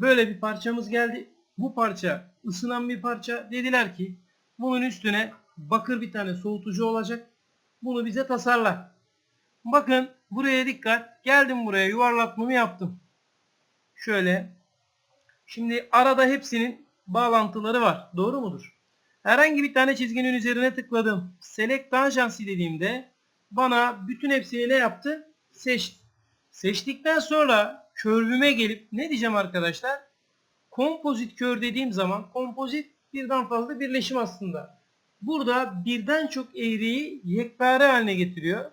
Böyle bir parçamız geldi. Bu parça ısınan bir parça. Dediler ki bunun üstüne bakır bir tane soğutucu olacak. Bunu bize tasarla. Bakın buraya dikkat. Geldim buraya yuvarlatmamı yaptım. Şöyle. Şimdi arada hepsinin bağlantıları var. Doğru mudur? Herhangi bir tane çizginin üzerine tıkladım. Select tangency dediğimde bana bütün hepsini ne yaptı? Seçti. Seçtikten sonra körvüme gelip ne diyeceğim arkadaşlar? Kompozit kör dediğim zaman kompozit birden fazla birleşim aslında. Burada birden çok eğriyi yekpare haline getiriyor.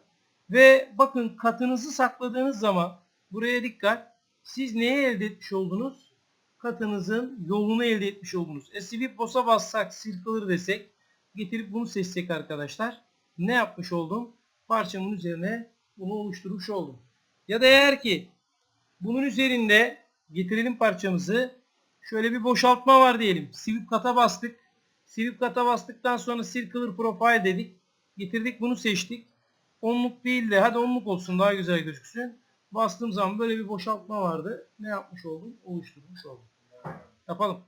Ve bakın katınızı sakladığınız zaman buraya dikkat. Siz neyi elde etmiş oldunuz? Katınızın yolunu elde etmiş oldunuz. E sweep boss'a bassak, sirkılır desek, getirip bunu seçsek arkadaşlar. Ne yapmış oldum? Parçamın üzerine bunu oluşturmuş oldum. Ya da eğer ki bunun üzerinde getirelim parçamızı. Şöyle bir boşaltma var diyelim. Sweep kata bastık. Sweep kata bastıktan sonra circular profile dedik. Getirdik bunu seçtik. Onluk değil de hadi onluk olsun daha güzel gözüksün. Bastığım zaman böyle bir boşaltma vardı. Ne yapmış oldum? Oluşturmuş oldum. Yapalım.